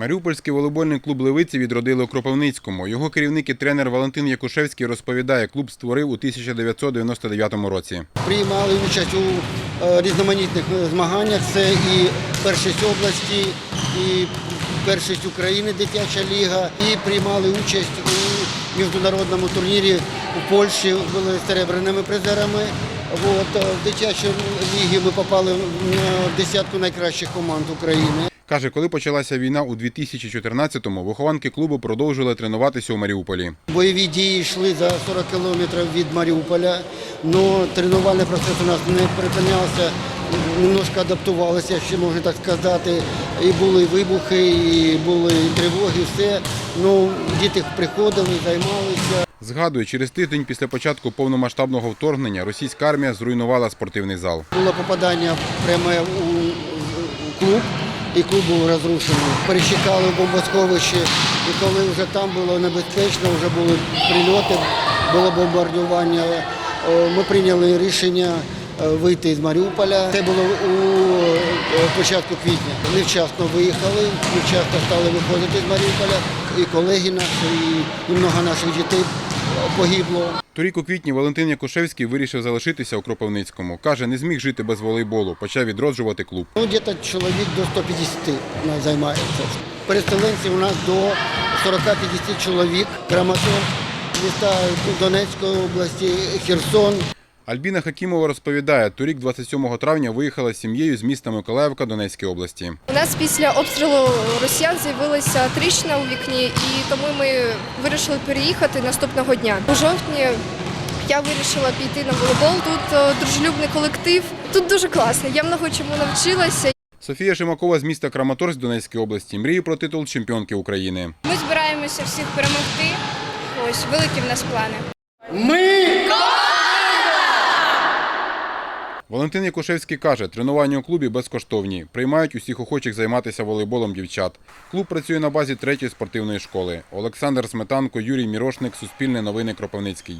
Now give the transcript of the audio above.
Маріупольський волейбольний клуб Левиці відродили у Кропивницькому. Його керівник і тренер Валентин Якушевський розповідає, клуб створив у 1999 році. Приймали участь у е, різноманітних е, змаганнях. Це і першість області, і першість України дитяча ліга, і приймали участь у міжнародному турнірі у Польщі, були серебряними призерами. От, е, в дитячій лігі ми попали в десятку найкращих команд України. Каже, коли почалася війна у 2014-му, вихованки клубу продовжували тренуватися у Маріуполі. Бойові дії йшли за 40 кілометрів від Маріуполя, але тренувальний процес у нас не припинявся, немножко адаптувалися, ще можна так сказати. І були вибухи, і були тривоги, все. Ну, діти приходили, займалися. Згадує, через тиждень після початку повномасштабного вторгнення російська армія зруйнувала спортивний зал. Було попадання пряме у у клуб, і клуб був розрушений. Перечекали в бомбосховище, і коли вже там було небезпечно, вже були прильоти, було бомбардування. Ми прийняли рішення е, вийти з Маріуполя. Це було у е, початку квітня. Невчасно виїхали, невчасно стали виходити з Маріуполя. І колеги наші, і много наших дітей погибло. Торік у квітні Валентин Якушевський вирішив залишитися у Кропивницькому. Каже, не зміг жити без волейболу, почав відроджувати клуб. Ну, где-то чоловік до 150 займається. Переселенців у нас до 40-50 чоловік. Краматор, міста Донецької області, Херсон. Альбіна Хакімова розповідає, торік 27 травня виїхала з сім'єю з міста Миколаївка Донецької області. У нас після обстрілу росіян з'явилася тріщина у вікні, і тому ми вирішили переїхати наступного дня. У жовтні я вирішила піти на волейбол. Тут е, дружелюбний колектив. Тут дуже класно. Я много чому навчилася. Софія Шимакова з міста Краматорськ Донецької області мріє про титул чемпіонки України. Ми збираємося всіх перемогти. Ось великі в нас плани. Валентин Якушевський каже, тренування у клубі безкоштовні. Приймають усіх охочих займатися волейболом дівчат. Клуб працює на базі третьої спортивної школи. Олександр Сметанко, Юрій Мірошник, Суспільне новини Кропивницький.